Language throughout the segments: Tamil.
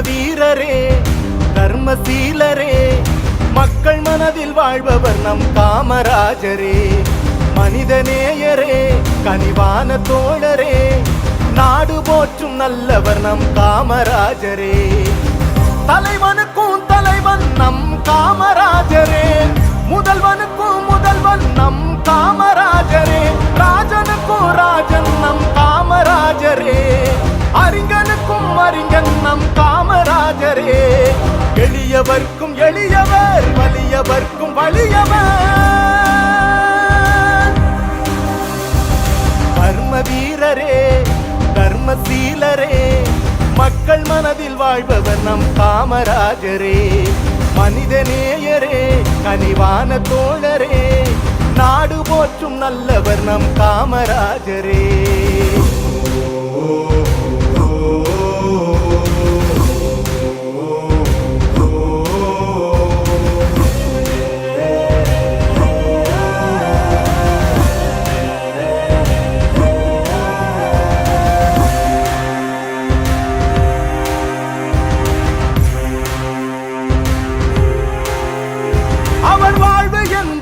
வீரரே தர்மசீலரே. மக்கள் மனதில் வாழ்பவர் நம் காமராஜரே. மனிதநேயரே கனிவான தோழரே. நாடு போற்றும் நல்லவர் நம் காமராஜரே. தலைவனுக்கும் தலைவன் நம் காமராஜரே. முதல்வனுக்கும் முதல்வன் நம் காமராஜரே எளியவர்க்கும் எளியவர் வலியவர்க்கும் வலியவர். கர்ம வீரரே தர்மசீலரே மக்கள் மனதில் வாழ்பவர் நம் காமராஜரே. மனிதநேயரே கனிவான தோழரே. நாடு போற்றும் நல்லவர் நம் காமராஜரே.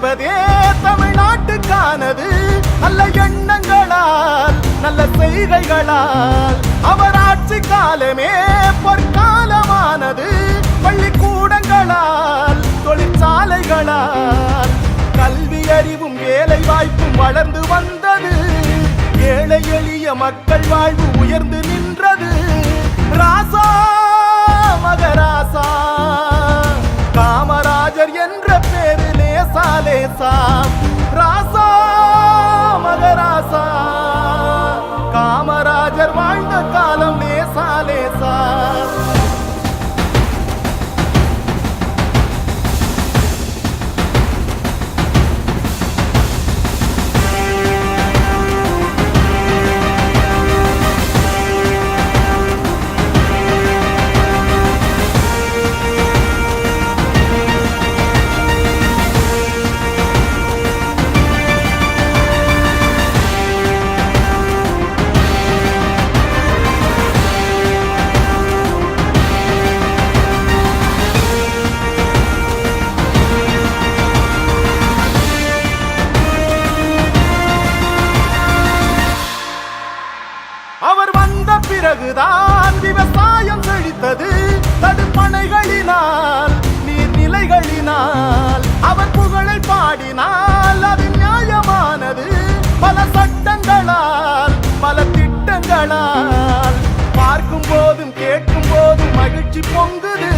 என்பதே தமிழ்நாட்டுக்கானது. நல்ல எண்ணங்களால் நல்ல செய்கைகளால். அவர் ஆட்சி காலமே பொற்காலமானது. பள்ளிக்கூடங்களால் தொழிற்சாலைகளால். கல்வி அறிவும் வேலை வாய்ப்பும் வளர்ந்து வந்தது. ஏழை எளிய மக்கள் வாழ்வு உயர்ந்து நின்றது. ராசா அழித்தது தடுப்பணைகளினால் நீர்நிலைகளினால். அவர் புகழை பாடினால் அது நியாயமானது. பல சட்டங்களால் பல திட்டங்களால். பார்க்கும் போதும் கேட்கும் போதும் மகிழ்ச்சி பொங்குது.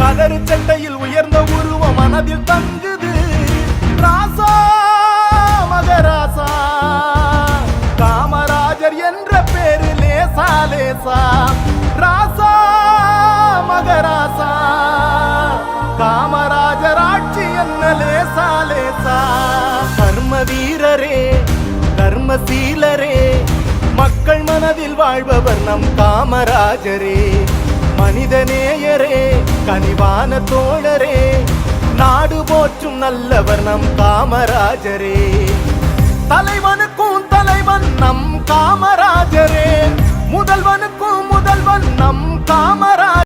கதறு சட்டையில் உயர்ந்த உருவம் மனதில் தங்குது. ராசா மகராசா காமராஜர் என்ற பேரு லேசா லேசா வீரரே தர்மசீலரே மக்கள் மனதில் வாழ்பவர் நம் காமராஜரே. மனிதநேயரே கனிவான தோழரே நாடு போற்றும் நல்லவர் நம் காமராஜரே. தலைவனுக்கும் தலைவன் நம் காமராஜரே. முதல்வனுக்கும் முதல்வன் நம் காம